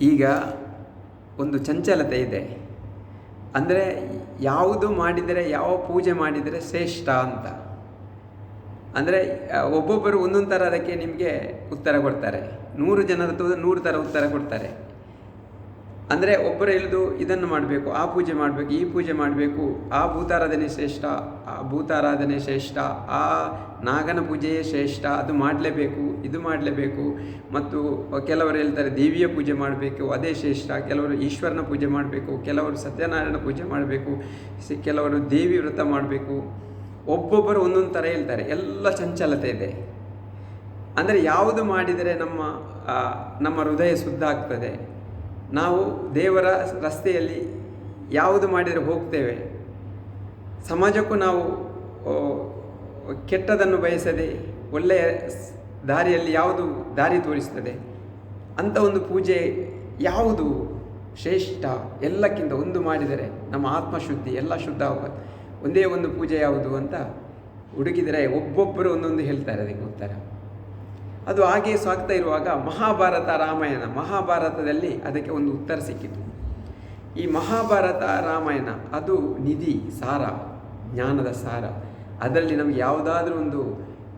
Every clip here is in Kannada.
ಈಗ ಒಂದು ಚಂಚಲತೆ ಇದೆ. ಅಂದರೆ ಯಾವುದು ಮಾಡಿದರೆ, ಯಾವ ಪೂಜೆ ಮಾಡಿದರೆ ಶ್ರೇಷ್ಠ ಅಂತ. ಅಂದರೆ ಒಬ್ಬೊಬ್ಬರು ಒಂದೊಂದು ಥರ ಅದಕ್ಕೆ ನಿಮಗೆ ಉತ್ತರ ಕೊಡ್ತಾರೆ. ನೂರು ಜನರ ಹತ್ರ ಹೋದ್ರೆ ನೂರು ಥರ ಉತ್ತರ ಕೊಡ್ತಾರೆ. ಅಂದರೆ ಒಬ್ಬರು ಇಳಿದು ಇದನ್ನು ಮಾಡಬೇಕು, ಆ ಪೂಜೆ ಮಾಡಬೇಕು, ಈ ಪೂಜೆ ಮಾಡಬೇಕು, ಆ ಭೂತಾರಾಧನೆ ಶ್ರೇಷ್ಠ, ಆ ಭೂತಾರಾಧನೆ ಶ್ರೇಷ್ಠ, ಆ ನಾಗನ ಪೂಜೆಯೇ ಶ್ರೇಷ್ಠ, ಅದು ಮಾಡಲೇಬೇಕು, ಇದು ಮಾಡಲೇಬೇಕು. ಮತ್ತು ಕೆಲವರು ಹೇಳ್ತಾರೆ ದೇವಿಯ ಪೂಜೆ ಮಾಡಬೇಕು, ಅದೇ ಶ್ರೇಷ್ಠ, ಕೆಲವರು ಈಶ್ವರನ ಪೂಜೆ ಮಾಡಬೇಕು, ಕೆಲವರು ಸತ್ಯನಾರಾಯಣ ಪೂಜೆ ಮಾಡಬೇಕು ಕೆಲವರು ದೇವಿ ವ್ರತ ಮಾಡಬೇಕು. ಒಬ್ಬೊಬ್ಬರು ಒಂದೊಂದು ಥರ ಹೇಳ್ತಾರೆ, ಎಲ್ಲ ಚಂಚಲತೆ ಇದೆ. ಅಂದರೆ ಯಾವುದು ಮಾಡಿದರೆ ನಮ್ಮ ನಮ್ಮ ಹೃದಯ ಶುದ್ಧ ಆಗ್ತದೆ. ನಾವು ದೇವರ ರಸ್ತೆಯಲ್ಲಿ ಯಾವುದು ಮಾಡಿದರೆ ಹೋಗ್ತೇವೆ. ಸಮಾಜಕ್ಕೂ ನಾವು ಕೆಟ್ಟದನ್ನು ಬಯಸದೆ ಒಳ್ಳೆಯ ದಾರಿಯಲ್ಲಿ ಯಾವುದು ದಾರಿ ತೋರಿಸ್ತದೆ. ಅಂಥ ಒಂದು ಪೂಜೆ ಯಾವುದು ಶ್ರೇಷ್ಠ? ಎಲ್ಲಕ್ಕಿಂತ ಒಂದು ಮಾಡಿದರೆ ನಮ್ಮ ಆತ್ಮಶುದ್ಧಿ, ಎಲ್ಲ ಶುದ್ಧ ಆಗುತ್ತೆ ಒಂದೇ ಒಂದು ಪೂಜೆ ಯಾವುದು ಅಂತ ಹುಡುಕಿದರೆ ಒಬ್ಬೊಬ್ಬರು ಒಂದೊಂದು ಹೇಳ್ತಾರೆ ಅದಕ್ಕೆ ಉತ್ತರ. ಅದು ಹಾಗೆ ಸಾಗ್ತಾ ಇರುವಾಗ ಮಹಾಭಾರತ ರಾಮಾಯಣ, ಮಹಾಭಾರತದಲ್ಲಿ ಅದಕ್ಕೆ ಒಂದು ಉತ್ತರ ಸಿಕ್ಕಿತು. ಈ ಮಹಾಭಾರತ ರಾಮಾಯಣ, ಅದು ನಿಧಿ, ಸಾರ, ಜ್ಞಾನದ ಸಾರ. ಅದರಲ್ಲಿ ನಮಗೆ ಯಾವುದಾದ್ರೂ ಒಂದು,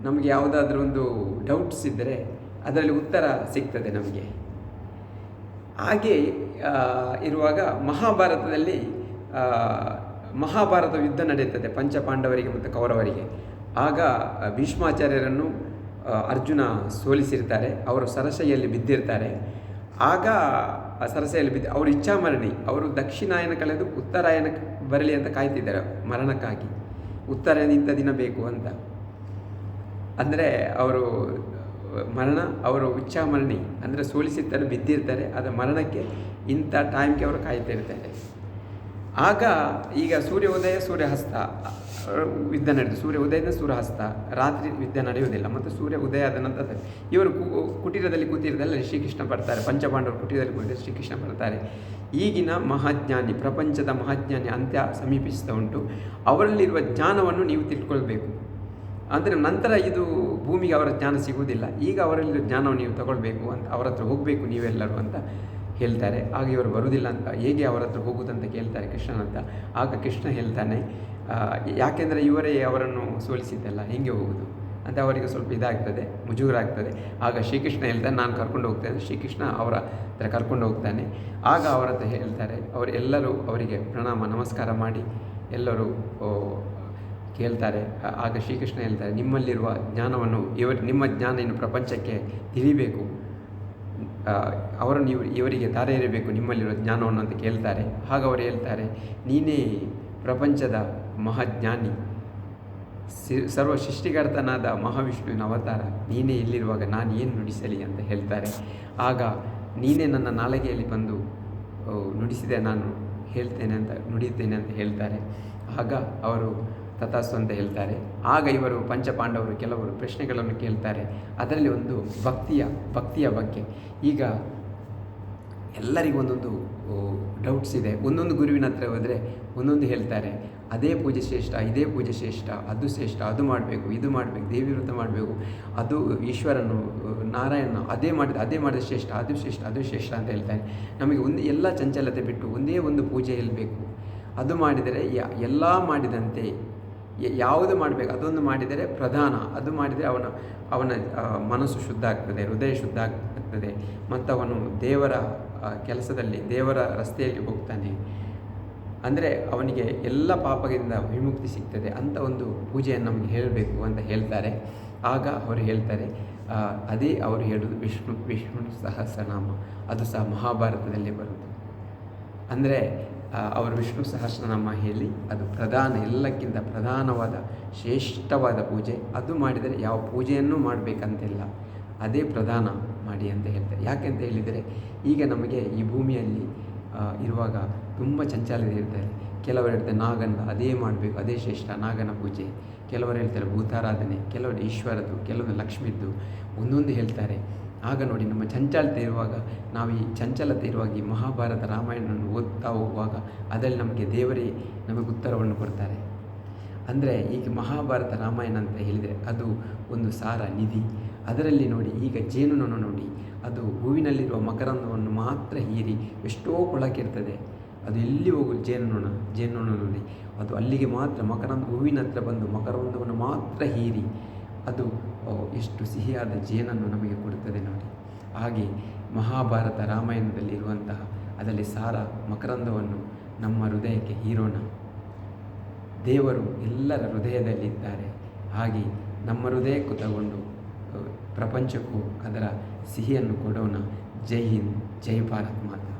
ನಮಗೆ ಯಾವುದಾದ್ರೂ ಒಂದು ಡೌಟ್ಸ್ ಇದ್ದರೆ ಅದರಲ್ಲಿ ಉತ್ತರ ಸಿಗ್ತದೆ ನಮಗೆ. ಹಾಗೆ ಇರುವಾಗ ಮಹಾಭಾರತದಲ್ಲಿ ಮಹಾಭಾರತ ಯುದ್ಧ ನಡೆಯುತ್ತದೆ ಪಂಚಪಾಂಡವರಿಗೆ ಮತ್ತು ಕೌರವರಿಗೆ. ಆಗ ಭೀಷ್ಮಾಚಾರ್ಯರನ್ನು ಅರ್ಜುನ ಸೋಲಿಸಿರ್ತಾರೆ, ಅವರು ಸರಸೆಯಲ್ಲಿ ಬಿದ್ದಿರ್ತಾರೆ. ಆಗ ಆ ಸರಸೆಯಲ್ಲಿ ಬಿದ್ದು, ಅವರು ಇಚ್ಛಾಮರಣಿ, ಅವರು ದಕ್ಷಿಣಾಯನ ಕಳೆದು ಉತ್ತರಾಯನ ಬರಲಿ ಅಂತ ಕಾಯ್ತಿದ್ದಾರೆ ಮರಣಕ್ಕಾಗಿ. ಉತ್ತರಾಯನ ಇಂಥ ದಿನ ಬೇಕು ಅಂತ. ಅಂದರೆ ಅವರು, ಮರಣ, ಅವರು ಇಚ್ಛಾಮರಣಿ, ಅಂದರೆ ಸೋಲಿಸಿರ್ತಾರೆ, ಬಿದ್ದಿರ್ತಾರೆ ಅದರ ಮರಣಕ್ಕೆ ಇಂಥ ಟೈಮ್ಗೆ ಅವರು ಕಾಯ್ತಾ ಇರ್ತಾರೆ ಆಗ ಈಗ ಸೂರ್ಯ ಸೂರ್ಯೋದಯ ಸೂರ್ಯಾಸ್ತ ಯುದ್ಧ ನಡೆದು, ಸೂರ್ಯ ಉದಯದ ಸೂರ್ಯಾಸ್ತ ರಾತ್ರಿ ಯುದ್ಧ ನಡೆಯುವುದಿಲ್ಲ. ಮತ್ತು ಸೂರ್ಯ ಉದಯ ಆದ ನಂತರ ಇವರು ಕುಟೀರದಲ್ಲಿ ಕೂತಿರದಲ್ಲ ಶ್ರೀಕೃಷ್ಣ ಬರ್ತಾರೆ ಪಂಚಪಾಂಡವರು ಕುಟೀರದಲ್ಲಿ ಕೂತಿದ್ರೆ ಶ್ರೀಕೃಷ್ಣ ಬರ್ತಾರೆ ಈಗಿನ ಮಹಾಜ್ಞಾನಿ, ಪ್ರಪಂಚದ ಮಹಾಜ್ಞಾನಿ ಅಂತ್ಯ ಸಮೀಪಿಸ್ತಾ ಉಂಟು. ಅವರಲ್ಲಿರುವ ಜ್ಞಾನವನ್ನು ನೀವು ತಿಳ್ಕೊಳ್ಬೇಕು. ಅಂದರೆ ನಂತರ ಇದು ಭೂಮಿಗೆ ಅವರ ಜ್ಞಾನ ಸಿಗುವುದಿಲ್ಲ. ಈಗ ಅವರಲ್ಲಿರುವ ಜ್ಞಾನವನ್ನು ನೀವು ತಗೊಳ್ಬೇಕು ಅಂತ, ಅವರ ಹತ್ರ ಹೋಗಬೇಕು ನೀವೆಲ್ಲರೂ ಅಂತ. ಹೇಳ್ತಾರೆ, ಆಗ ಇವರು ಬರುವುದಿಲ್ಲ ಅಂತ, ಹೇಗೆ ಅವರ ಹತ್ರ ಹೋಗುವುದಂತ ಕೇಳ್ತಾರೆ ಕೃಷ್ಣನ ಅಂತ ಆಗ ಕೃಷ್ಣ ಹೇಳ್ತಾನೆ ಯಾಕೆಂದರೆ ಇವರೇ ಅವರನ್ನು ಸೋಲಿಸಿದ್ದಲ್ಲ, ಹೇಗೆ ಹೋಗುವುದು? ಅಂತ ಅವರಿಗೆ ಸ್ವಲ್ಪ ಇದಾಗ್ತದೆ ಮುಜುಗರ ಆಗ್ತದೆ ಆಗ ಶ್ರೀಕೃಷ್ಣ ಹೇಳ್ತಾನೆ, ನಾನು ಕರ್ಕೊಂಡು ಹೋಗ್ತೇನೆ. ಶ್ರೀಕೃಷ್ಣ ಅವರ ಹತ್ರ ಕರ್ಕೊಂಡು ಹೋಗ್ತಾನೆ. ಆಗ ಅವರ ಹತ್ರ ಹೇಳ್ತಾರೆ ಅವರೆಲ್ಲರೂ ಅವರಿಗೆ ಪ್ರಣಾಮ, ನಮಸ್ಕಾರ ಮಾಡಿ ಎಲ್ಲರೂ ಕೇಳ್ತಾರೆ. ಆಗ ಶ್ರೀಕೃಷ್ಣ ಹೇಳ್ತಾರೆ, ನಿಮ್ಮಲ್ಲಿರುವ ಜ್ಞಾನವನ್ನು ಇವರು, ನಿಮ್ಮ ಜ್ಞಾನ ಇನ್ನು ಪ್ರಪಂಚಕ್ಕೆ ತಿಳಿಬೇಕು. ಅವರನ್ನು ಇವರು ಇವರಿಗೆ ತಾರೆ ಇರಬೇಕು ನಿಮ್ಮಲ್ಲಿರುವ ಜ್ಞಾನವನ್ನು ಅಂತ ಕೇಳ್ತಾರೆ. ಆಗ ಅವರು ಹೇಳ್ತಾರೆ, ನೀನೇ ಪ್ರಪಂಚದ ಮಹಾಜ್ಞಾನಿ. ಸರ್ವ ಸೃಷ್ಟಿಕರ್ತನಾದ ಮಹಾವಿಷ್ಣುವಿನ ಅವತಾರ. ನೀನೇ ಇಲ್ಲಿರುವಾಗ ನಾನು ಏನು ನುಡಿಸಲಿ ಅಂತ ಹೇಳ್ತಾರೆ. ಆಗ ನೀನೇ ನನ್ನ ನಾಲಿಗೆಯಲ್ಲಿ ಬಂದು ನುಡಿಸಿದೆ, ನಾನು ಹೇಳ್ತೇನೆ ಅಂತ, ನುಡಿಯುತ್ತೇನೆ ಅಂತ ಹೇಳ್ತಾರೆ. ಆಗ ಅವರು ತಥಾಸ್ತು ಅಂತ ಹೇಳ್ತಾರೆ. ಆಗ ಇವರು ಪಂಚಪಾಂಡವರು ಕೆಲವರು ಪ್ರಶ್ನೆಗಳನ್ನು ಕೇಳ್ತಾರೆ. ಅದರಲ್ಲಿ ಒಂದು ಭಕ್ತಿಯ ಭಕ್ತಿಯ ಬಗ್ಗೆ. ಈಗ ಎಲ್ಲರಿಗೂ ಒಂದೊಂದು ಡೌಟ್ಸ್ ಇದೆ. ಒಂದೊಂದು ಗುರುವಿನ ಹತ್ರ ಹೋದರೆ ಒಂದೊಂದು ಹೇಳ್ತಾರೆ. ಅದೇ ಪೂಜೆ ಶ್ರೇಷ್ಠ, ಇದೇ ಪೂಜೆ ಶ್ರೇಷ್ಠ, ಅದು ಶ್ರೇಷ್ಠ, ಅದು ಮಾಡಬೇಕು, ಇದು ಮಾಡಬೇಕು, ದೇವಿ ವೃತ್ತ ಮಾಡಬೇಕು, ಅದು ಈಶ್ವರನು ನಾರಾಯಣ ಅದೇ ಮಾಡಿದ ಅದೇ ಮಾಡಿದ ಶ್ರೇಷ್ಠ, ಅದು ಶ್ರೇಷ್ಠ ಅದು ಶ್ರೇಷ್ಠ ಅಂತ ಹೇಳ್ತಾರೆ. ನಮಗೆ ಒಂದು, ಎಲ್ಲ ಚಂಚಲತೆ ಬಿಟ್ಟು ಒಂದೇ ಒಂದು ಪೂಜೆ ಇರಬೇಕು ಅದು ಮಾಡಿದರೆ ಎಲ್ಲ ಮಾಡಿದಂತೆ ಯಾವುದು ಮಾಡಬೇಕು? ಅದೊಂದು ಮಾಡಿದರೆ ಪ್ರಧಾನ. ಅದು ಮಾಡಿದರೆ ಅವನ ಅವನ ಮನಸ್ಸು ಶುದ್ಧ ಆಗ್ತದೆ, ಹೃದಯ ಶುದ್ಧ ಆಗ್ತದೆ. ಮತ್ತು ಅವನು ದೇವರ ಕೆಲಸದಲ್ಲಿ, ದೇವರ ರಸ್ತೆಯಲ್ಲಿ ಹೋಗ್ತಾನೆ. ಅಂದರೆ ಅವನಿಗೆ ಎಲ್ಲ ಪಾಪದಿಂದ ವಿಮುಕ್ತಿ ಸಿಗ್ತದೆ ಅಂತ ಒಂದು ಪೂಜೆಯನ್ನು ನಮಗೆ ಹೇಳಬೇಕು ಅಂತ ಹೇಳ್ತಾರೆ. ಆಗ ಅವರು ಹೇಳ್ತಾರೆ ಅದೇ ಅವರು ಹೇಳೋದು ವಿಷ್ಣು ವಿಷ್ಣು ಸಹಸ್ರನಾಮ. ಅದು ಸಹ ಮಹಾಭಾರತದಲ್ಲಿ ಬರುತ್ತೆ ಅಂದರೆ ಅವರು ವಿಷ್ಣು ಸಹಸ್ರನಾಮ ಹೇಳಿ ಅದು ಪ್ರಧಾನ, ಎಲ್ಲಕ್ಕಿಂತ ಪ್ರಧಾನವಾದ, ಶ್ರೇಷ್ಠವಾದ ಪೂಜೆ. ಅದು ಮಾಡಿದರೆ ಯಾವ ಪೂಜೆಯನ್ನು ಮಾಡಬೇಕಂತಿಲ್ಲ. ಅದೇ ಪ್ರಧಾನ ಮಾಡಿ ಅಂತ ಹೇಳ್ತಾರೆ. ಯಾಕೆ ಅಂತ ಹೇಳಿದರೆ, ಈಗ ನಮಗೆ ಈ ಭೂಮಿಯಲ್ಲಿ ಇರುವಾಗ ತುಂಬ ಚಂಚಲತೆ ಇರ್ತಾರೆ ಕೆಲವರು ಹೇಳ್ತಾರೆ ನಾಗನ ಅದೇ ಮಾಡಬೇಕು, ಅದೇ ಶ್ರೇಷ್ಠ, ನಾಗನ ಪೂಜೆ. ಕೆಲವರು ಹೇಳ್ತಾರೆ, ಭೂತಾರಾಧನೆ, ಕೆಲವರು ಈಶ್ವರದ್ದು, ಕೆಲವರು ಲಕ್ಷ್ಮಿದ್ದು, ಒಂದೊಂದು ಹೇಳ್ತಾರೆ. ಆಗ ನೋಡಿ ನಮ್ಮ ಚಂಚಲತೆ ಇರುವಾಗ, ನಾವು ಈ ಚಂಚಲತೆ ಇರುವಾಗ ಈ ಮಹಾಭಾರತ ರಾಮಾಯಣವನ್ನು ಓದ್ತಾ ಹೋಗುವಾಗ ಅದರಲ್ಲಿ ನಮಗೆ ದೇವರೇ ನಮಗೆ ಉತ್ತರವನ್ನು ಕೊಡ್ತಾರೆ. ಅಂದರೆ ಈಗ ಮಹಾಭಾರತ ರಾಮಾಯಣ ಅಂತ ಹೇಳಿದರೆ ಅದು ಒಂದು ಸಾರ ನಿಧಿ. ಅದರಲ್ಲಿ ನೋಡಿ ಈಗ ಜೇನುನೊಣ ನೋಡಿ, ಅದು ಹೂವಿನಲ್ಲಿರುವ ಮಕರಂದವನ್ನು ಮಾತ್ರ ಹೀರಿ ಎಷ್ಟೋ ಕೊಳಕಿರ್ತದೆ ಅದು ಎಲ್ಲಿ ಹೋಗು ಜೇನುನೊಣ ಜೇನುನೊಣ ನೋಡಿ. ಅದು ಅಲ್ಲಿಗೆ ಮಾತ್ರ ಮಕರಂದ, ಹೂವಿನ ಹತ್ರ ಬಂದು ಮಕರಂದವನ್ನು ಮಾತ್ರ ಹೀರಿ ಅದು ಓ, ಎಷ್ಟು ಸಿಹಿಯಾದ ಜೇನನ್ನು ನಮಗೆ ಕೊಡುತ್ತದೆ ನೋಡಿ. ಹಾಗೆ ಮಹಾಭಾರತ ರಾಮಾಯಣದಲ್ಲಿ ಇರುವಂತಹ ಅದರಲ್ಲಿ ಸಾರ ಮಕರಂದವನ್ನು ನಮ್ಮ ಹೃದಯಕ್ಕೆ ಹೀರೋಣ. ದೇವರು ಎಲ್ಲರ ಹೃದಯದಲ್ಲಿದ್ದಾರೆ ಹಾಗೆ ನಮ್ಮ ಹೃದಯಕ್ಕೂ ತಗೊಂಡು ಪ್ರಪಂಚಕ್ಕೂ ಅದರ ಸಿಹಿಯನ್ನು ಕೊಡೋಣ. ಜೈ ಹಿಂದ್ ಜೈ ಭಾರತ್ ಮಾತಾ.